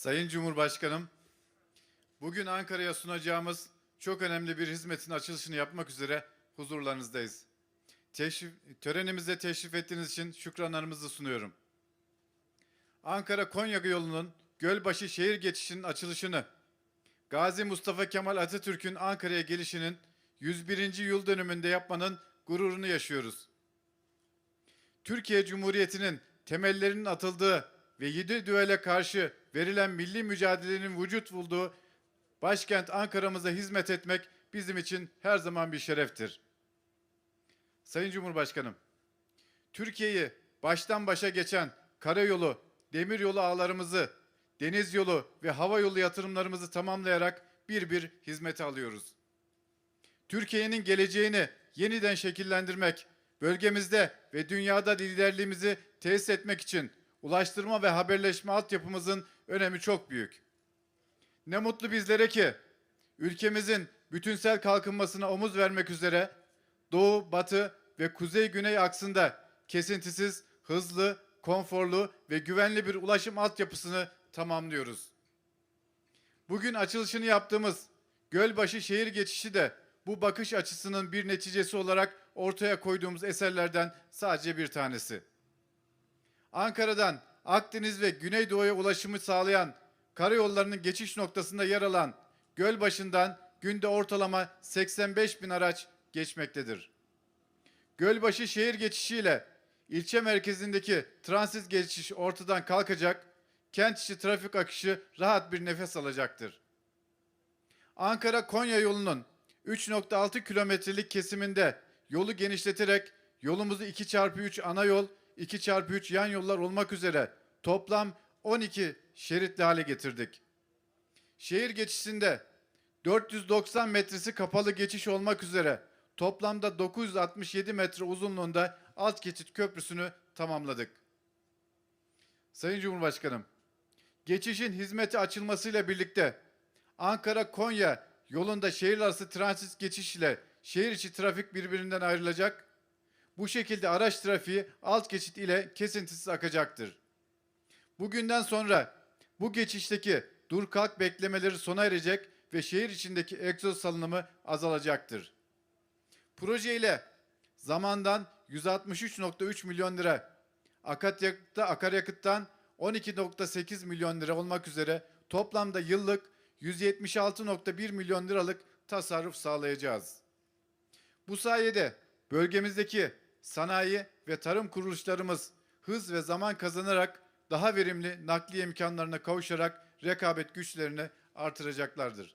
Sayın Cumhurbaşkanım, bugün Ankara'ya sunacağımız çok önemli bir hizmetin açılışını yapmak üzere huzurlarınızdayız. Teşrif, törenimize teşrif ettiğiniz için şükranlarımızı sunuyorum. Ankara-Konya yolunun Gölbaşı şehir geçişinin açılışını, Gazi Mustafa Kemal Atatürk'ün Ankara'ya gelişinin 101. yıl dönümünde yapmanın gururunu yaşıyoruz. Türkiye Cumhuriyeti'nin temellerinin atıldığı ve yedi düele karşı verilen milli mücadelenin vücut bulduğu başkent Ankara'mıza hizmet etmek bizim için her zaman bir şereftir. Sayın Cumhurbaşkanım, Türkiye'yi baştan başa geçen karayolu, demiryolu ağlarımızı, deniz yolu ve hava yolu yatırımlarımızı tamamlayarak bir bir hizmete alıyoruz. Türkiye'nin geleceğini yeniden şekillendirmek, bölgemizde ve dünyada liderliğimizi tesis etmek için ulaştırma ve haberleşme altyapımızın önemi çok büyük. Ne mutlu bizlere ki ülkemizin bütünsel kalkınmasına omuz vermek üzere doğu, batı ve kuzey-güney aksında kesintisiz, hızlı, konforlu ve güvenli bir ulaşım altyapısını tamamlıyoruz. Bugün açılışını yaptığımız Gölbaşı şehir geçişi de bu bakış açısının bir neticesi olarak ortaya koyduğumuz eserlerden sadece bir tanesi. Ankara'dan Akdeniz ve Güneydoğu'ya ulaşımı sağlayan karayollarının geçiş noktasında yer alan Gölbaşı'ndan günde ortalama 85 bin araç geçmektedir. Gölbaşı şehir geçişiyle ilçe merkezindeki transit geçiş ortadan kalkacak, kent içi trafik akışı rahat bir nefes alacaktır. Ankara-Konya yolunun 3.6 kilometrelik kesiminde yolu genişleterek yolumuzu 2x3 ana yol, 2x3 yan yollar olmak üzere toplam 12 şeritli hale getirdik. Şehir geçişinde 490 metresi kapalı geçiş olmak üzere toplamda 967 metre uzunluğunda alt geçit köprüsünü tamamladık. Sayın Cumhurbaşkanım, geçişin hizmete açılmasıyla birlikte Ankara-Konya yolunda şehir arası transit geçiş ile şehir içi trafik birbirinden ayrılacak. Bu şekilde araç trafiği alt geçit ile kesintisiz akacaktır. Bugünden sonra bu geçişteki dur kalk beklemeleri sona erecek ve şehir içindeki egzoz salınımı azalacaktır. Proje ile zamandan 163.3 milyon lira, akaryakıtta, akaryakıttan 12.8 milyon lira olmak üzere toplamda yıllık 176.1 milyon liralık tasarruf sağlayacağız. Bu sayede bölgemizdeki sanayi ve tarım kuruluşlarımız hız ve zaman kazanarak daha verimli nakliye imkanlarına kavuşarak rekabet güçlerini artıracaklardır.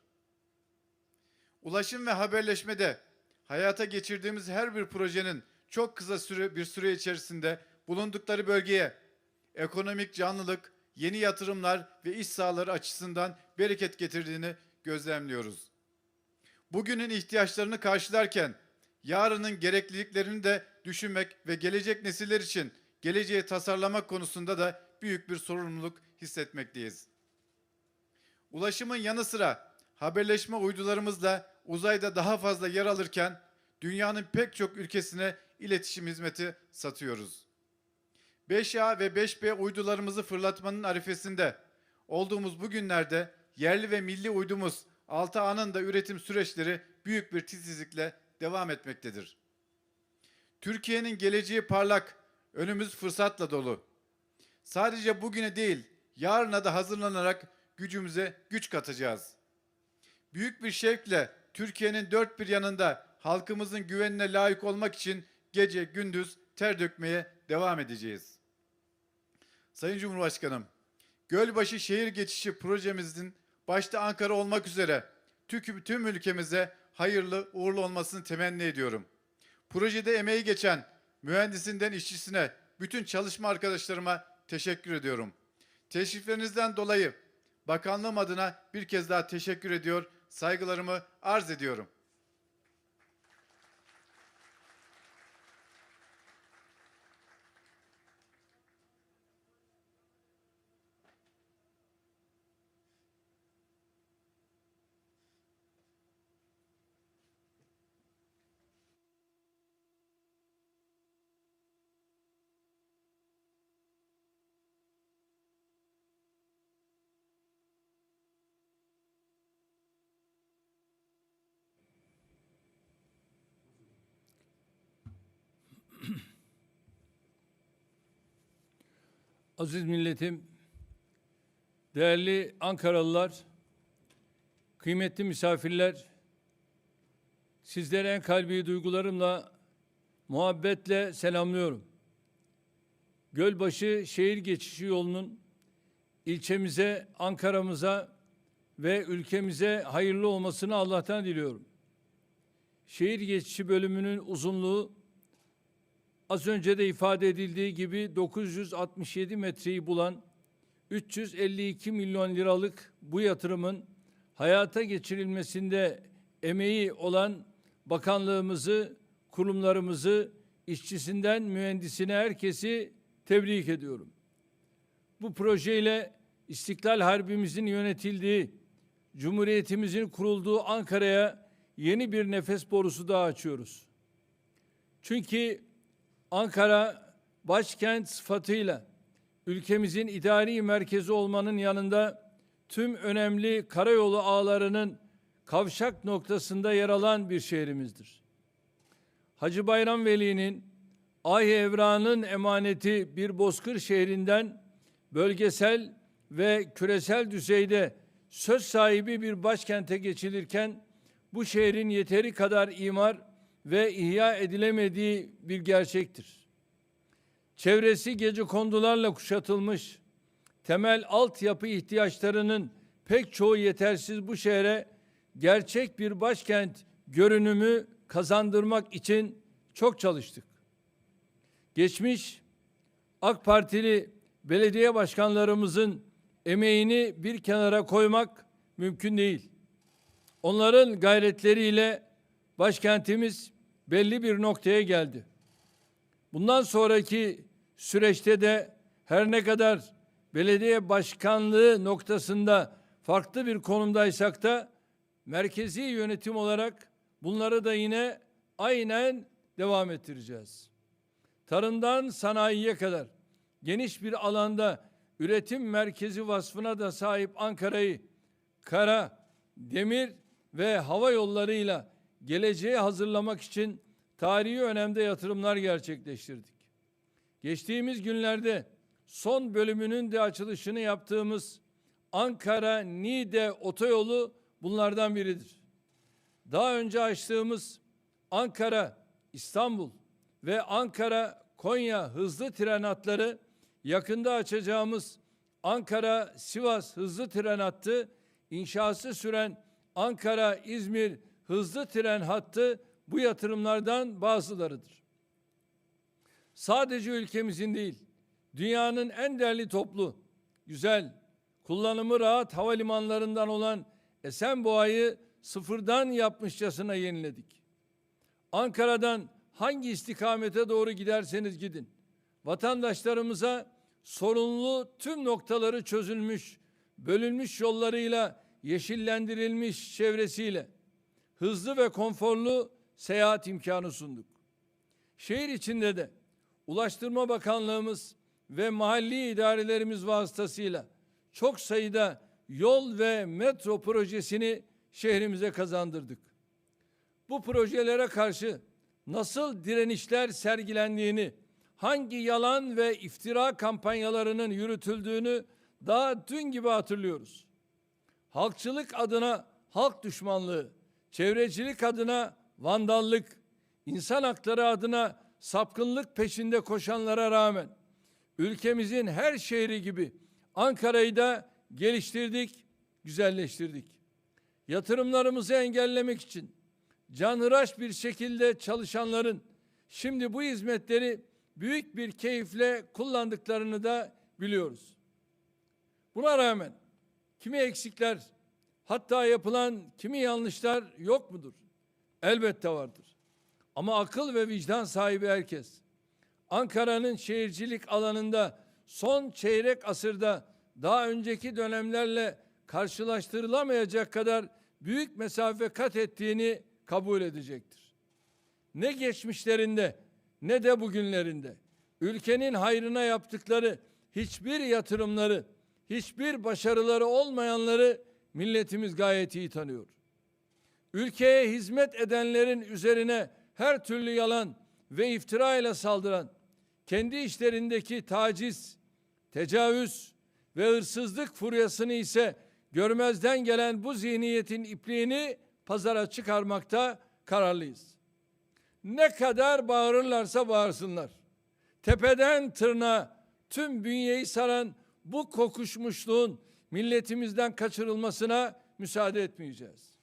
Ulaşım ve haberleşmede hayata geçirdiğimiz her bir projenin çok kısa süre bir süre içerisinde bulundukları bölgeye ekonomik canlılık, yeni yatırımlar ve iş sahaları açısından bereket getirdiğini gözlemliyoruz. Bugünün ihtiyaçlarını karşılarken yarının gerekliliklerini de düşünmek ve gelecek nesiller için geleceği tasarlamak konusunda da büyük bir sorumluluk hissetmekteyiz. Ulaşımın yanı sıra haberleşme uydularımızla uzayda daha fazla yer alırken dünyanın pek çok ülkesine iletişim hizmeti satıyoruz. 5A ve 5B uydularımızı fırlatmanın arifesinde olduğumuz bu günlerde yerli ve milli uydumuz 6A'nın da üretim süreçleri büyük bir titizlikle devam etmektedir. Türkiye'nin geleceği parlak, önümüz fırsatla dolu. Sadece bugüne değil, yarına da hazırlanarak gücümüze güç katacağız. Büyük bir şevkle Türkiye'nin dört bir yanında halkımızın güvenine layık olmak için gece gündüz ter dökmeye devam edeceğiz. Sayın Cumhurbaşkanım, Gölbaşı şehir geçişi projemizin başta Ankara olmak üzere tüm, tüm ülkemize hayırlı uğurlu olmasını temenni ediyorum. Projede emeği geçen mühendisinden işçisine, bütün çalışma arkadaşlarıma teşekkür ediyorum. Teşriflerinizden dolayı bakanlığım adına bir kez daha teşekkür ediyor, saygılarımı arz ediyorum. Aziz milletim, değerli Ankaralılar, kıymetli misafirler, sizlere en kalbi duygularımla, muhabbetle selamlıyorum. Gölbaşı şehir geçişi yolunun ilçemize, Ankara'mıza ve ülkemize hayırlı olmasını Allah'tan diliyorum. Şehir geçişi bölümünün uzunluğu Az önce de ifade edildiği gibi 967 metreyi bulan 352 milyon liralık bu yatırımın hayata geçirilmesinde emeği olan bakanlığımızı, kurumlarımızı, işçisinden mühendisine herkesi tebrik ediyorum. Bu projeyle İstiklal Harbimizin yönetildiği, Cumhuriyetimizin kurulduğu Ankara'ya yeni bir nefes borusu daha açıyoruz. Çünkü Ankara başkent sıfatıyla ülkemizin idari merkezi olmanın yanında tüm önemli karayolu ağlarının kavşak noktasında yer alan bir şehrimizdir. Hacı Bayram Veli'nin Ay Evra'nın emaneti bir bozkır şehrinden bölgesel ve küresel düzeyde söz sahibi bir başkente geçilirken bu şehrin yeteri kadar imar ve ihya edilemediği bir gerçektir. Çevresi gece kondularla kuşatılmış, temel altyapı ihtiyaçlarının pek çoğu yetersiz bu şehre gerçek bir başkent görünümü kazandırmak için çok çalıştık. Geçmiş AK Partili belediye başkanlarımızın emeğini bir kenara koymak mümkün değil. Onların gayretleriyle başkentimiz belli bir noktaya geldi. Bundan sonraki süreçte de her ne kadar belediye başkanlığı noktasında farklı bir konumdaysak da merkezi yönetim olarak bunları da yine aynen devam ettireceğiz. Tarımdan sanayiye kadar geniş bir alanda üretim merkezi vasfına da sahip Ankara'yı kara, demir ve hava yollarıyla geleceğe hazırlamak için tarihi önemde yatırımlar gerçekleştirdik. Geçtiğimiz günlerde son bölümünün de açılışını yaptığımız Ankara Niğde otoyolu bunlardan biridir. Daha önce açtığımız Ankara İstanbul ve Ankara Konya hızlı tren hatları yakında açacağımız Ankara Sivas hızlı tren hattı inşası süren Ankara İzmir hızlı tren hattı bu yatırımlardan bazılarıdır. Sadece ülkemizin değil, dünyanın en değerli toplu, güzel, kullanımı rahat havalimanlarından olan Esenboğa'yı sıfırdan yapmışçasına yeniledik. Ankara'dan hangi istikamete doğru giderseniz gidin, vatandaşlarımıza sorunlu tüm noktaları çözülmüş, bölünmüş yollarıyla, yeşillendirilmiş çevresiyle, hızlı ve konforlu seyahat imkanı sunduk. Şehir içinde de Ulaştırma Bakanlığımız ve mahalli idarelerimiz vasıtasıyla çok sayıda yol ve metro projesini şehrimize kazandırdık. Bu projelere karşı nasıl direnişler sergilendiğini, hangi yalan ve iftira kampanyalarının yürütüldüğünü daha dün gibi hatırlıyoruz. Halkçılık adına halk düşmanlığı, çevrecilik adına vandallık, insan hakları adına sapkınlık peşinde koşanlara rağmen ülkemizin her şehri gibi Ankara'yı da geliştirdik, güzelleştirdik. Yatırımlarımızı engellemek için canhıraş bir şekilde çalışanların şimdi bu hizmetleri büyük bir keyifle kullandıklarını da biliyoruz. Buna rağmen kimi eksikler, hatta yapılan kimi yanlışlar yok mudur? Elbette vardır. Ama akıl ve vicdan sahibi herkes Ankara'nın şehircilik alanında son çeyrek asırda daha önceki dönemlerle karşılaştırılamayacak kadar büyük mesafe kat ettiğini kabul edecektir. Ne geçmişlerinde ne de bugünlerinde ülkenin hayrına yaptıkları hiçbir yatırımları, hiçbir başarıları olmayanları milletimiz gayet iyi tanıyor. Ülkeye hizmet edenlerin üzerine her türlü yalan ve iftira ile saldıran, kendi işlerindeki taciz, tecavüz ve hırsızlık furyasını ise görmezden gelen bu zihniyetin ipliğini pazara çıkarmakta kararlıyız. Ne kadar bağırırlarsa bağırsınlar. Tepeden tırnağa tüm bünyeyi saran bu kokuşmuşluğun milletimizden kaçırılmasına müsaade etmeyeceğiz.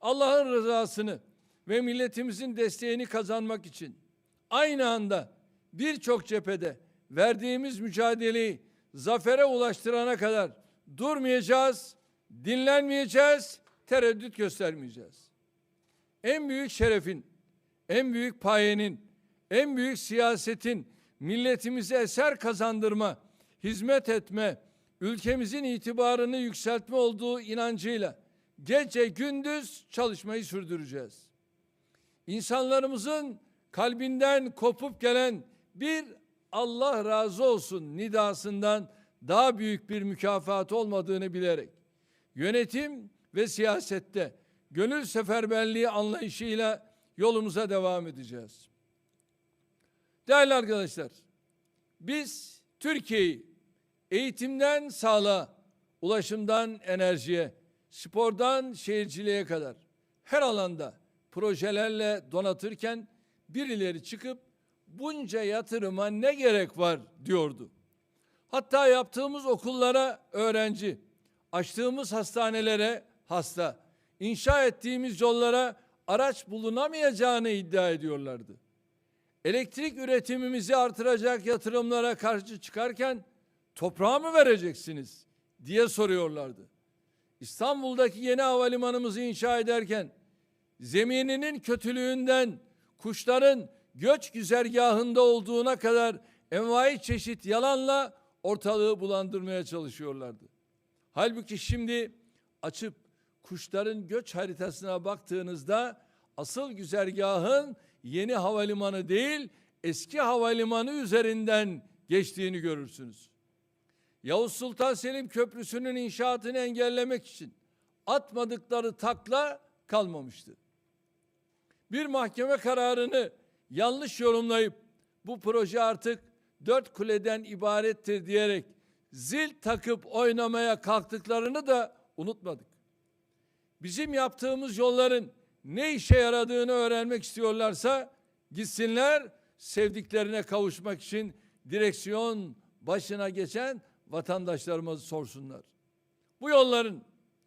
Allah'ın rızasını ve milletimizin desteğini kazanmak için aynı anda birçok cephede verdiğimiz mücadeleyi zafere ulaştırana kadar durmayacağız, dinlenmeyeceğiz, tereddüt göstermeyeceğiz. En büyük şerefin, en büyük payenin, en büyük siyasetin milletimize eser kazandırma, hizmet etme, ülkemizin itibarını yükseltme olduğu inancıyla gece gündüz çalışmayı sürdüreceğiz. İnsanlarımızın kalbinden kopup gelen bir Allah razı olsun nidasından daha büyük bir mükafat olmadığını bilerek yönetim ve siyasette gönül seferberliği anlayışıyla yolumuza devam edeceğiz. Değerli arkadaşlar, biz Türkiye'yi eğitimden sağlığa, ulaşımdan enerjiye, spordan şehirciliğe kadar her alanda projelerle donatırken birileri çıkıp bunca yatırıma ne gerek var diyordu. Hatta yaptığımız okullara öğrenci, açtığımız hastanelere hasta, inşa ettiğimiz yollara araç bulunamayacağını iddia ediyorlardı. Elektrik üretimimizi artıracak yatırımlara karşı çıkarken toprağı mı vereceksiniz diye soruyorlardı. İstanbul'daki yeni havalimanımızı inşa ederken zemininin kötülüğünden kuşların göç güzergahında olduğuna kadar envai çeşit yalanla ortalığı bulandırmaya çalışıyorlardı. Halbuki şimdi açıp kuşların göç haritasına baktığınızda asıl güzergahın yeni havalimanı değil eski havalimanı üzerinden geçtiğini görürsünüz. Yavuz Sultan Selim Köprüsü'nün inşaatını engellemek için atmadıkları takla kalmamıştı. Bir mahkeme kararını yanlış yorumlayıp bu proje artık dört kuleden ibarettir diyerek zil takıp oynamaya kalktıklarını da unutmadık. Bizim yaptığımız yolların ne işe yaradığını öğrenmek istiyorlarsa gitsinler sevdiklerine kavuşmak için direksiyon başına geçen vatandaşlarımızı sorsunlar. Bu yolların,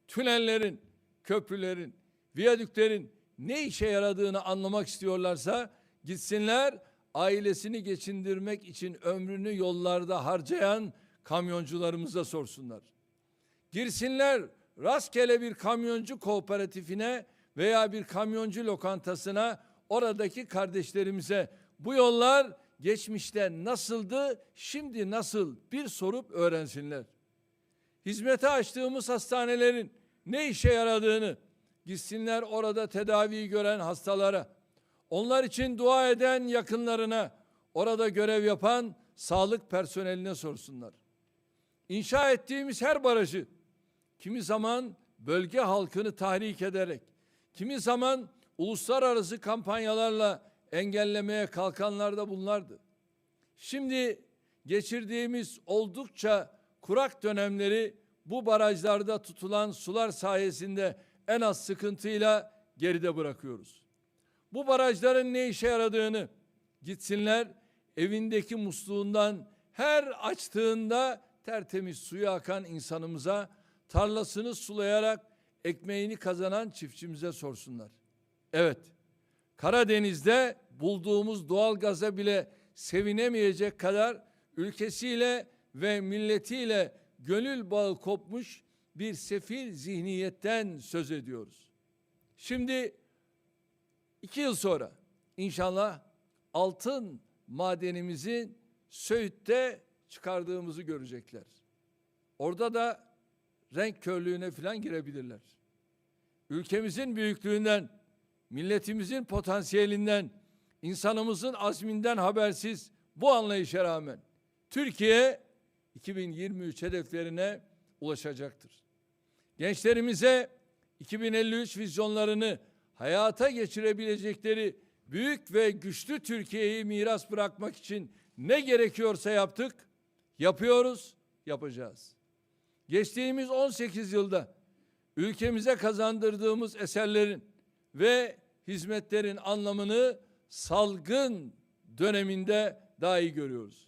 tünellerin, köprülerin, viyadüklerin ne işe yaradığını anlamak istiyorlarsa gitsinler ailesini geçindirmek için ömrünü yollarda harcayan kamyoncularımıza sorsunlar. Girsinler rastgele bir kamyoncu kooperatifine veya bir kamyoncu lokantasına oradaki kardeşlerimize bu yollar geçmişte nasıldı, şimdi nasıl bir sorup öğrensinler. Hizmete açtığımız hastanelerin ne işe yaradığını gitsinler orada tedavi gören hastalara, onlar için dua eden yakınlarına, orada görev yapan sağlık personeline sorsunlar. İnşa ettiğimiz her barajı kimi zaman bölge halkını tahrik ederek, kimi zaman uluslararası kampanyalarla engellemeye kalkanlar da bunlardı. Şimdi geçirdiğimiz oldukça kurak dönemleri bu barajlarda tutulan sular sayesinde en az sıkıntıyla geride bırakıyoruz. Bu barajların ne işe yaradığını gitsinler evindeki musluğundan her açtığında tertemiz suyu akan insanımıza tarlasını sulayarak ekmeğini kazanan çiftçimize sorsunlar. Evet, Karadeniz'de bulduğumuz doğal gaza bile sevinemeyecek kadar ülkesiyle ve milletiyle gönül bağı kopmuş bir sefil zihniyetten söz ediyoruz. Şimdi iki yıl sonra inşallah altın madenimizi Söğüt'te çıkardığımızı görecekler. Orada da renk körlüğüne falan girebilirler. Ülkemizin büyüklüğünden, milletimizin potansiyelinden, insanımızın azminden habersiz bu anlayışa rağmen Türkiye 2023 hedeflerine ulaşacaktır. Gençlerimize 2053 vizyonlarını hayata geçirebilecekleri büyük ve güçlü Türkiye'yi miras bırakmak için ne gerekiyorsa yaptık, Yapıyoruz, yapacağız. Geçtiğimiz 18 yılda ülkemize kazandırdığımız eserlerin ve hizmetlerin anlamını salgın döneminde daha iyi görüyoruz.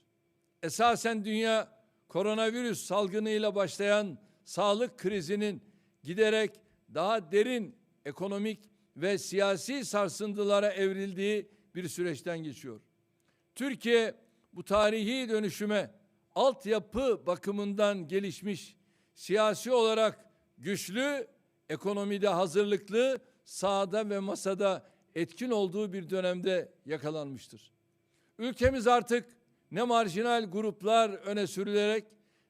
Esasen dünya koronavirüs salgınıyla başlayan sağlık krizinin giderek daha derin ekonomik ve siyasi sarsıntılara evrildiği bir süreçten geçiyor. Türkiye bu tarihi dönüşüme altyapı bakımından gelişmiş, siyasi olarak güçlü, ekonomide hazırlıklı, sahada ve masada etkin olduğu bir dönemde yakalanmıştır. Ülkemiz artık ne marjinal gruplar öne sürülerek,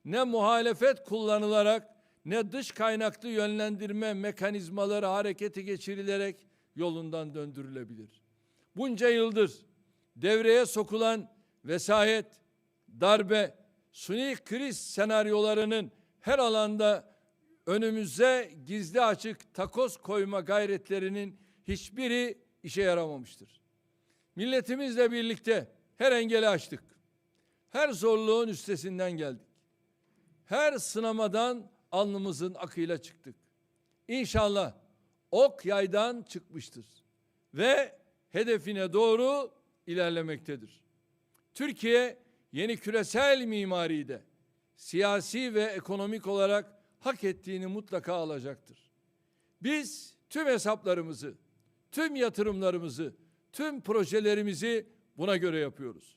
ne muhalefet kullanılarak, ne dış kaynaklı yönlendirme mekanizmaları harekete geçirilerek yolundan döndürülebilir. Bunca yıldır devreye sokulan vesayet, darbe, suni kriz senaryolarının her alanda önümüze gizli açık takoz koyma gayretlerinin hiçbiri işe yaramamıştır. Milletimizle birlikte her engeli aştık. Her zorluğun üstesinden geldik. Her sınamadan alnımızın akıyla çıktık. İnşallah ok yaydan çıkmıştır ve hedefine doğru ilerlemektedir. Türkiye yeni küresel mimaride siyasi ve ekonomik olarak hak ettiğini mutlaka alacaktır. Biz tüm hesaplarımızı, tüm yatırımlarımızı, tüm projelerimizi buna göre yapıyoruz.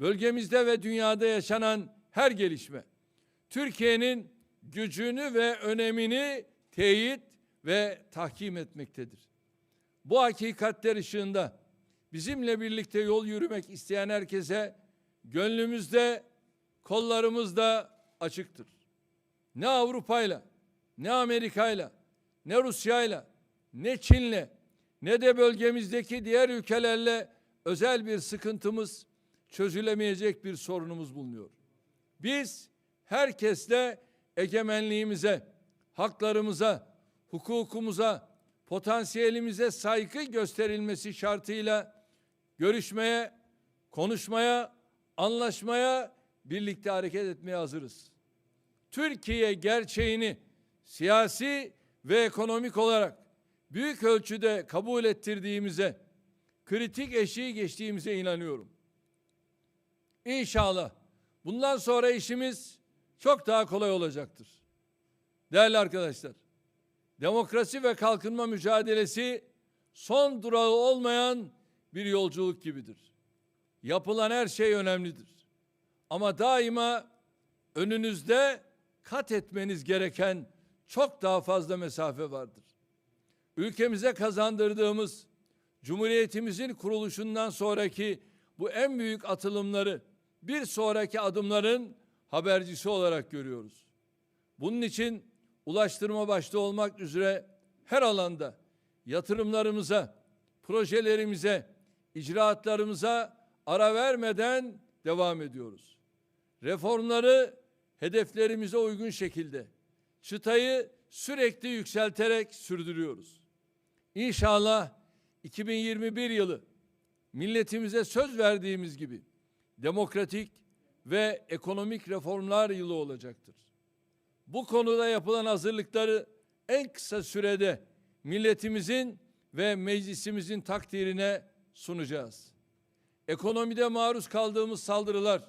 Bölgemizde ve dünyada yaşanan her gelişme Türkiye'nin gücünü ve önemini teyit ve tahkim etmektedir. Bu hakikatler ışığında bizimle birlikte yol yürümek isteyen herkese gönlümüzde, kollarımızda açıktır. Ne Avrupa'yla, ne Amerika'yla, ne Rusya'yla, ne Çin'le, ne de bölgemizdeki diğer ülkelerle özel bir sıkıntımız, çözülemeyecek bir sorunumuz bulunuyor. Biz herkesle egemenliğimize, haklarımıza, hukukumuza, potansiyelimize saygı gösterilmesi şartıyla görüşmeye, konuşmaya, anlaşmaya, birlikte hareket etmeye hazırız. Türkiye gerçeğini siyasi ve ekonomik olarak büyük ölçüde kabul ettirdiğimize, kritik eşiği geçtiğimize inanıyorum. İnşallah bundan sonra işimiz çok daha kolay olacaktır. Değerli arkadaşlar, demokrasi ve kalkınma mücadelesi son durağı olmayan bir yolculuk gibidir. Yapılan her şey önemlidir. Ama daima önünüzde kat etmeniz gereken çok daha fazla mesafe vardır. Ülkemize kazandırdığımız Cumhuriyetimizin kuruluşundan sonraki bu en büyük atılımları bir sonraki adımların habercisi olarak görüyoruz. Bunun için ulaştırma başta olmak üzere her alanda yatırımlarımıza, projelerimize, icraatlarımıza ara vermeden devam ediyoruz. Reformları hedeflerimize uygun şekilde çıtayı sürekli yükselterek sürdürüyoruz. İnşallah 2021 yılı milletimize söz verdiğimiz gibi demokratik ve ekonomik reformlar yılı olacaktır. Bu konuda yapılan hazırlıkları en kısa sürede milletimizin ve meclisimizin takdirine sunacağız. Ekonomide maruz kaldığımız saldırılar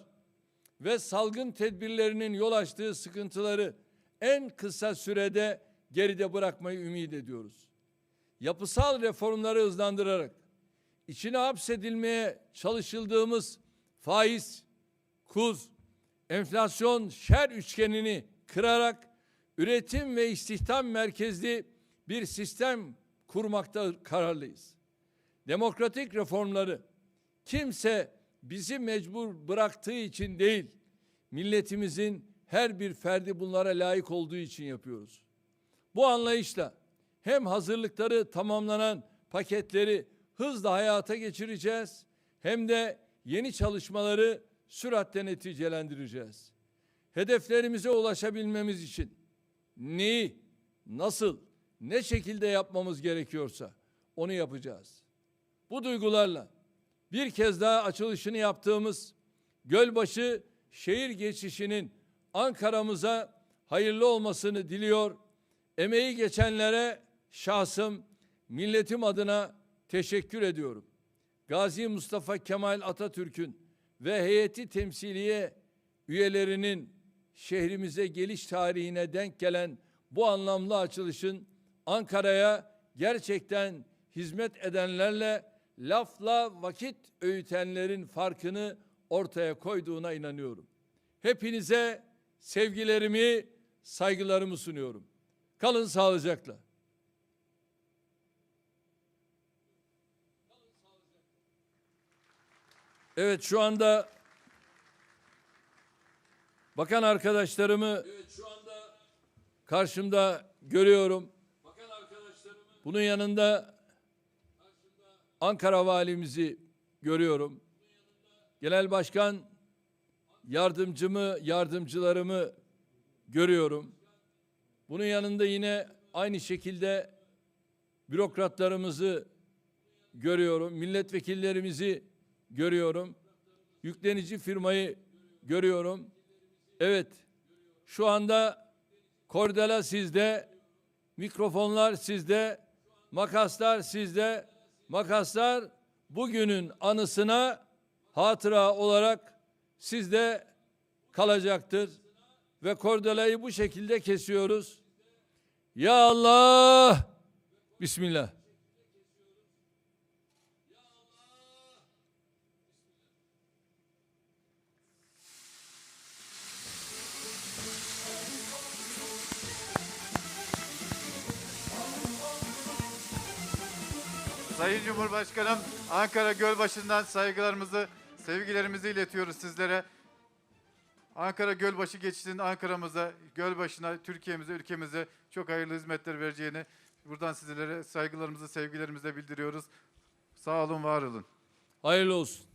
ve salgın tedbirlerinin yol açtığı sıkıntıları en kısa sürede geride bırakmayı ümit ediyoruz. Yapısal reformları hızlandırarak içine hapsedilmeye çalışıldığımız faiz, kuz, enflasyon şer üçgenini kırarak üretim ve istihdam merkezli bir sistem kurmakta kararlıyız. Demokratik reformları kimse bizi mecbur bıraktığı için değil, milletimizin her bir ferdi bunlara layık olduğu için yapıyoruz. Bu anlayışla hem hazırlıkları tamamlanan paketleri hızla hayata geçireceğiz hem de yeni çalışmaları süratle neticelendireceğiz. Hedeflerimize ulaşabilmemiz için neyi, nasıl, ne şekilde yapmamız gerekiyorsa onu yapacağız. Bu duygularla bir kez daha açılışını yaptığımız Gölbaşı şehir geçişinin Ankara'mıza hayırlı olmasını diliyor. Emeği geçenlere şahsım, milletim adına teşekkür ediyorum. Gazi Mustafa Kemal Atatürk'ün ve heyeti temsiliye üyelerinin şehrimize geliş tarihine denk gelen bu anlamlı açılışın Ankara'ya gerçekten hizmet edenlerle lafla vakit öğütenlerin farkını ortaya koyduğuna inanıyorum. Hepinize sevgilerimi, saygılarımı sunuyorum. Kalın sağlıcakla. Evet şu anda bakan arkadaşlarımı şu anda karşımda görüyorum. Bakan arkadaşlarımı bunun yanında Ankara valimizi görüyorum. Genel başkan yardımcımı, yardımcılarımı görüyorum. Bunun yanında yine aynı şekilde bürokratlarımızı görüyorum. Milletvekillerimizi görüyorum. Yüklenici firmayı görüyorum. Evet. Şu anda kordela sizde, mikrofonlar sizde, makaslar sizde. Makaslar bugünün anısına hatıra olarak sizde kalacaktır. Ve kordelayı bu şekilde kesiyoruz. Ya Allah! Bismillah. Sayın Cumhurbaşkanım, Ankara Gölbaşı'ndan saygılarımızı, sevgilerimizi iletiyoruz sizlere. Ankara Gölbaşı geçişinin Ankara'mıza, Gölbaşı'na, Türkiye'mize, ülkemize çok hayırlı hizmetler vereceğini buradan sizlere saygılarımızı, sevgilerimizi bildiriyoruz. Sağ olun, var olun. Hayırlı olsun.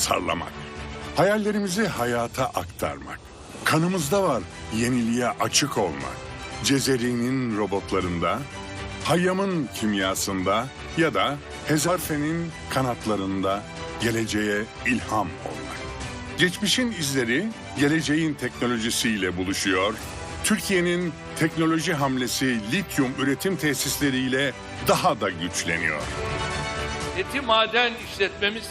Tasarlamak. Hayallerimizi hayata aktarmak. Kanımızda var yeniliğe açık olmak. Cezeri'nin robotlarında, Hayyam'ın kimyasında ya da Hezarfe'nin kanatlarında geleceğe ilham olmak. Geçmişin izleri geleceğin teknolojisiyle buluşuyor. Türkiye'nin teknoloji hamlesi lityum üretim tesisleriyle daha da güçleniyor. Eti maden işletmemiz